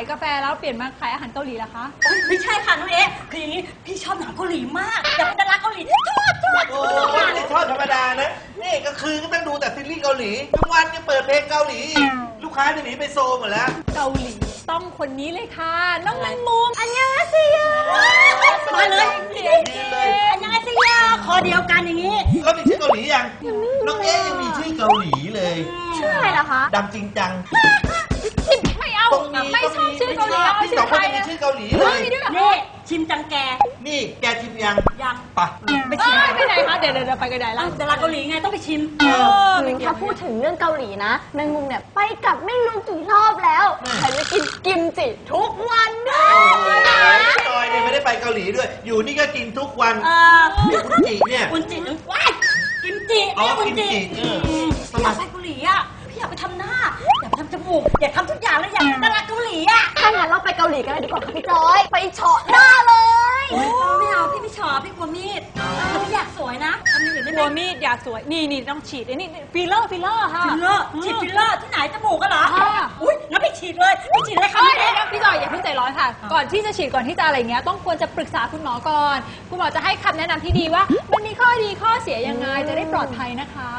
นี้ไม่ขายกาแฟแล้วเปลี่ยนมาขายอาหารเกาหลีแล้วคะโอ๊ยไม่ใช่ค่ะน้องเอ๊คืออย่างนี้พี่ชอบหนังเกาหลีมากอยากเป็นดาราเกาหลีชอบชอบโอ้ยไม่ได้ชอบธรรมดานะ นี่ก็คือก็ต้องดูแต่ซีรีส์เกาหลีทุกวันก็เปิดเพลงเกาหลี ลูกค้าจะหนีไปโซหมดแล้ว เกาหลีต้องคนนี้เลยค่ะน้องแมงมุมอันยาซิยามาเลยเสียงดีดีเลยอันยังไงสิยาคอเดียวกันอย่างนี้เขามีชื่อเกาหลียัง น้องเอ๊ยังมีชื่อเกาหลีเลย ชื่ออะไรเหรอคะดำจริงจัง เกาหลีเอาพี่ชื่สอองคไทนยจะมีนะชื่อเกาหลีเลเฮ้ยยมีด้วยเหรอนี่ชิมจังแกนี่แกชิมยังยังไปะไปชิมเอ้ยไปไหนคะเดี๋ยวเดี๋ยวเดี๋ยวไปกันไหนล่ะดาราเกาหลีไงต้องไปชิมเออคือถ้าพูดถึงเรื่องเกาหลีนะแมงมุมเนี่ยไปกลับไม่รู้กี่รอบแล้วแต่จะกินกิมจิทุกวันด้วยจอยเนี่ยไม่ได้ไปเกาหลีด้วย อยู่นี่ก็กินทุกวันเอ่อเดี๋ยวคุณจิเนี่ย อุนจิว้ายกิมจิอ๋อไม่ใช่อุนจิกิมจิเออพี่อยากไปเกาหลีอะพี่อยากไปทำหน้า อยากไปทำจมูก อยากทำทุกอย่างเลยอยากเป็นดาราเกาหลีอะถ้างั้นเราไปเกาหลีกันเลยดีกว่าค่ะพี่จอย ไปเฉาะหน้าเลย ไม่เอาพี่ไม่ชอบพี่กลัวมีดแล้วพี่อยากสวยนะทำอย่างอื่นได้กไหลัมวมีดอยากสวย นี่นี่ต้องฉีดไอ้นี่ฟิลเลอร์ฟิลเลอร์ค่ะ ฟิลเลอร์ฉีดฟิลเลอร์ที่ไหนจมูกกันเหรอค่ะ อุ้ยงั้นไปฉีดเลยไปฉีดเลยค่ะเอ้ยพี่เดี๋ยวพี่จอยอย่าเพิ่งใจร้อนค่ะ ก่อนที่จะฉีดก่อนที่จะอะไรเงี้ยต้องควรจะปรึกษาคุณหมอก่อน คุณหมอจะให้คำแนะนำที่ดีว่า มันมีข้อดีข้อเสียยังไงจะได้ปลอดภัยนะคะ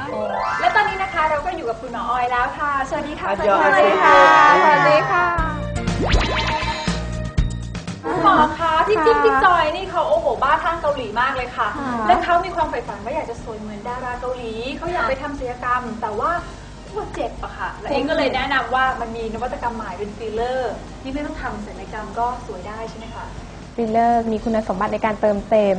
และตอนนี้นะคะเราก็อยู่กับคุณหมอออยแล้วค่ะ สวัสดีค่ะ สวัสดีค่ะสวัสดีค่ะ คุณหมอคะพี่จิ๊บพี่จอยนี่เขาโอ้โหบ้าทางเกาหลีมากเลยค่ะ และเขามีความใฝ่ฝันว่าอยากจะสวยเหมือนดาราเกาหลีเขาอยากไปทำศัลยกรรม แต่ว่ากลัวเจ็บอะค่ะ แล้วเองก็เลยแนะนำว่ามันมีนวัตกรรมใหม่เป็นฟิลเลอร์ที่ไม่ต้องทำศัลยกรรมก็สวยได้ใช่ไหมคะฟิลเลอร์มีคุณสมบัติในการเติมเต็ม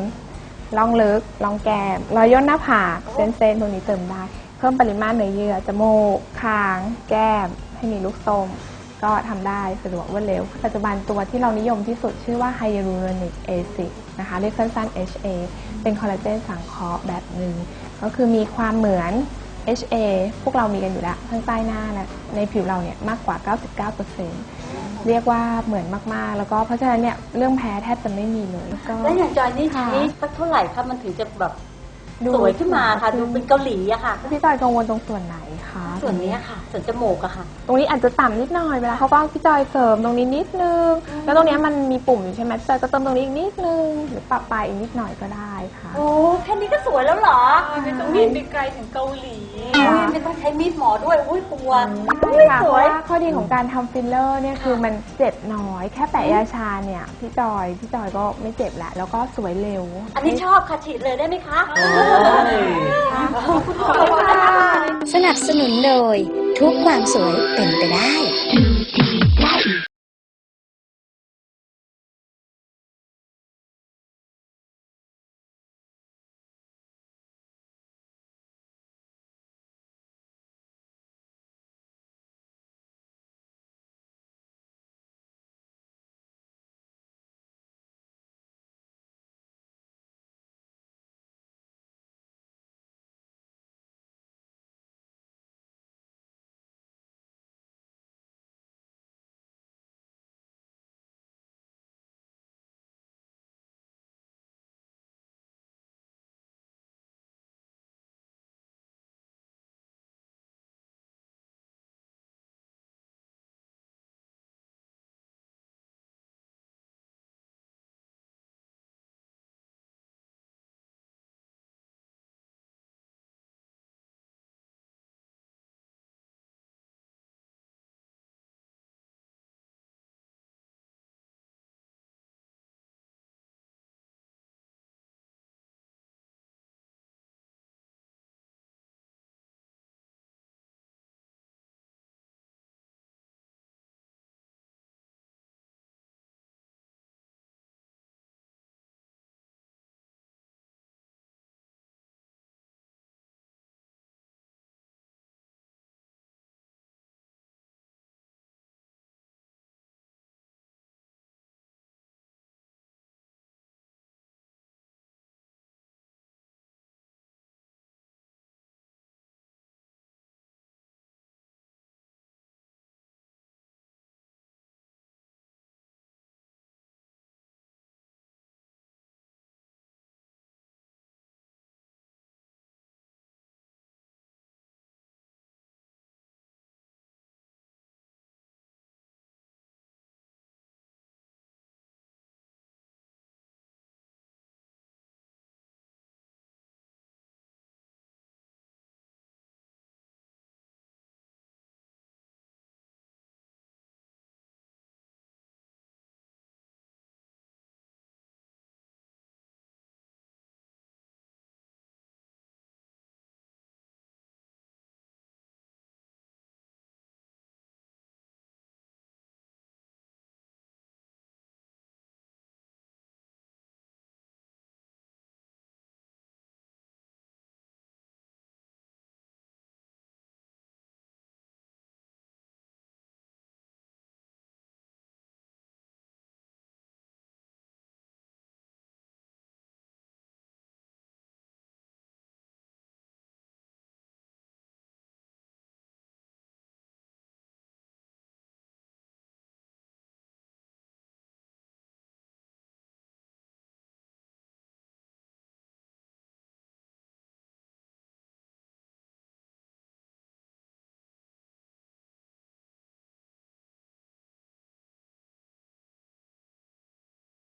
ร่องลึกร่องแก้มรอยย่นหน้าผากเส้นเส้นพวกนี้เติมได้ เพิ่มปริมาณเนื้อเยื่อจมูกคาง แก้ม ให้มีลูกทรง ก็ทำได้สะดวกรวดเร็ว ปัจจุบันตัวที่เรานิยมที่สุดชื่อว่า Hyaluronic Acid นะคะเรียกสั้นๆ HA เป็นคอลลาเจนสังเคราะห์แบบหนึ่งก็คือมีความเหมือน HA พวกเรามีกันอยู่แล้วข้างใต้หน้านะในผิวเราเนี่ยมากกว่า 99%เรียกว่าเหมือนมากๆ แล้วก็เพราะฉะนั้นเนี่ยเรื่องแพ้แทบจะไม่มีเลยก็แล้วอย่างจอยนี่ค่ะ ใช้สักเท่าไหร่คะมันถึงจะแบบดู สวยขึ้นมาค่ะ ดูเป็นเกาหลีอะค่ะ พี่จอยกังวลตรงส่วนไหนคะส่วนเนี้ยค่ะ ส่วนจมูกอะค่ะ ตรงนี้อาจจะต่ำนิดหน่อยเวลาเขาก็พี่จอยเสริมตรงนี้นิดนึง แล้วตรงเนี้ยมันมีปุ่มอยู่ใช่ไหมพี่จอยก็เติมตรงนี้อีกนิดนึงหรือปรับไปอีกนิดหน่อยก็ได้ค่ะโอ้แค่นี้ก็สวยแล้วเหรอไม่ต้องบินไปไกลถึงเกาหลีอุ๊ยไม่ต้องใช้มีดหมอด้วยอุ้ยกลัวใช่ค่ะเพสราะวยว่าข้อดีของการทำฟิลเลอร์เนี่ยคือมันเจ็บน้อย แค่แปะยาชาเนี่ยพี่จอยพี่จอยก็ไม่เจ็บแหละแล้วก็สวยเร็ว อันนี้ชอบค่ะฉีดเลยได้ไหมคะโอ้ยขอบคุณค่ะสนับสนุนโดยทุกความสวยเป็นไปได้